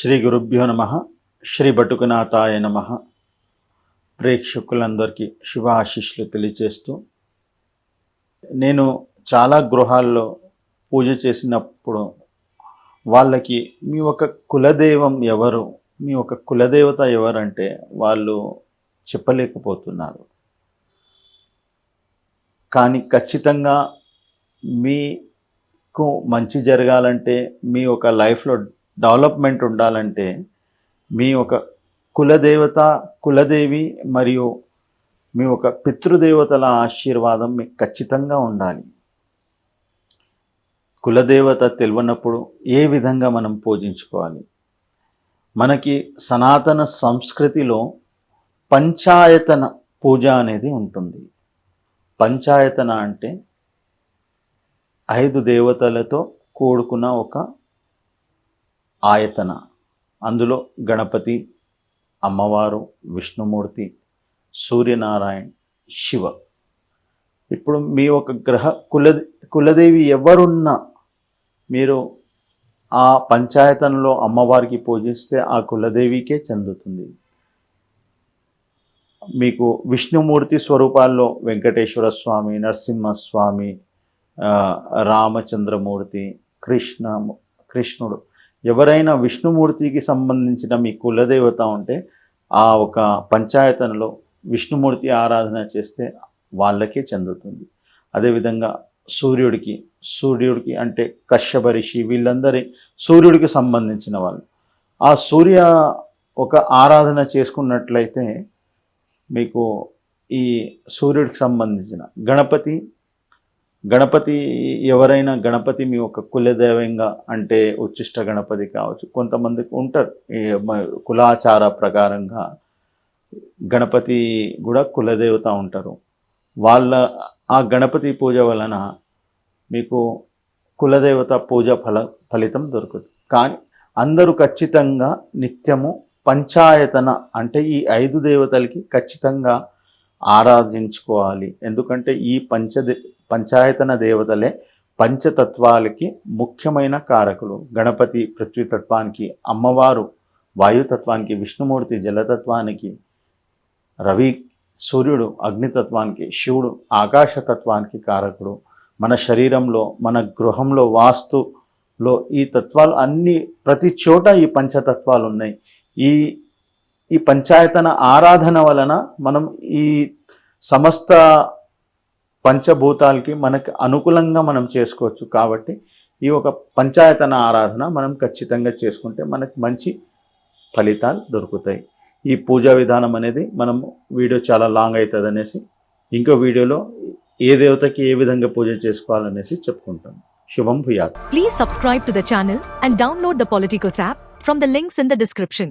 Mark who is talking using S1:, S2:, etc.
S1: శ్రీ గురుభ్యో నమ శ్రీ బటుకునాథాయ నమ. ప్రేక్షకులందరికీ శుభాశిష్లు తెలియచేస్తూ నేను చాలా గృహాల్లో పూజ చేసినప్పుడు వాళ్ళకి మీ ఒక కులదైవం ఎవరు మీ ఒక కులదేవత ఎవరంటే వాళ్ళు చెప్పలేకపోతున్నారు. కానీ ఖచ్చితంగా మీకు మంచి జరగాలంటే మీ ఒక లైఫ్లో డెవలప్మెంట్ ఉండాలంటే మీ ఒక కులదేవత కులదేవి మరియు మీ ఒక పితృదేవతల ఆశీర్వాదం మీకు ఖచ్చితంగా ఉండాలి. కులదేవత తెలియనప్పుడు ఏ విధంగా మనం పూజించుకోవాలి? మనకి సనాతన సంస్కృతిలో పంచాయతన పూజ అనేది ఉంటుంది. పంచాయతన అంటే ఐదు దేవతలతో కూడుకున్న ఒక ఆయతన. అందులో గణపతి అమ్మవారు విష్ణుమూర్తి సూర్యనారాయణ శివ. ఇప్పుడు మీ ఒక గ్రహ కుల కులదేవి ఎవరున్నా మీరు ఆ పంచాయతనలో అమ్మవారికి పూజిస్తే ఆ కులదేవికే చెందుతుంది. మీకు విష్ణుమూర్తి స్వరూపాల్లో వెంకటేశ్వర స్వామి నరసింహస్వామి రామచంద్రమూర్తి కృష్ణ కృష్ణుడు ఎవరైనా విష్ణుమూర్తికి సంబంధించిన మీ కులదేవత ఉంటే ఆ ఒక పంచాయతనలో విష్ణుమూర్తి ఆరాధన చేస్తే వాళ్ళకే చెందుతుంది. అదేవిధంగా సూర్యుడికి సూర్యుడికి అంటే కశ్యప ఋషి వీళ్ళందరి సూర్యుడికి సంబంధించిన వాళ్ళు. ఆ సూర్య ఒక ఆరాధన చేసుకున్నట్లయితే మీకు ఈ సూర్యుడికి సంబంధించిన గణపతి గణపతి ఎవరైనా గణపతి మీ ఒక కులదైవంగా అంటే ఉచ్చిష్ట గణపతి కావచ్చు కొంతమందికి ఉంటారు. కులాచార ప్రకారంగా గణపతి కూడా కులదేవత ఉంటారు. వాళ్ళ ఆ గణపతి పూజ వలన మీకు కులదేవత పూజ ఫల ఫలితం దొరుకుతుంది. కానీ అందరూ ఖచ్చితంగా నిత్యము పంచాయతన అంటే ఈ ఐదు దేవతలకి ఖచ్చితంగా ఆరాధించుకోవాలి. ఎందుకంటే ఈ పంచదే పంచాయతన దేవతలే పంచతత్వాలకి ముఖ్యమైన కారకులు. గణపతి పృథ్వీతత్వానికి అమ్మవారు వాయుతత్వానికి విష్ణుమూర్తి జలతత్వానికి రవి సూర్యుడు అగ్నితత్వానికి శివుడు ఆకాశతత్వానికి కారకుడు. మన శరీరంలో మన గృహంలో వాస్తులో ఈ తత్వాలు అన్ని ప్రతి చోట ఈ పంచతత్వాలు ఉన్నాయి. ఈ ఈ పంచాయతన ఆరాధన వలన మనం ఈ సమస్త పంచభూతాలకి మనకి అనుకూలంగా మనం చేసుకోవచ్చు. కాబట్టి ఈ ఒక పంచాయతన ఆరాధన మనం ఖచ్చితంగా చేసుకుంటే మనకు మంచి ఫలితాలు దొరుకుతాయి. ఈ పూజా విధానం అనేది మనం వీడియో చాలా లాంగ్ అవుతుంది అనేసి ఇంకో వీడియోలో ఏ దేవతకి ఏ విధంగా పూజ చేసుకోవాలనేసి చెప్పుకుంటాం. శుభం భూయాత్.
S2: Please subscribe to the channel and download the Politicos app from the links in the description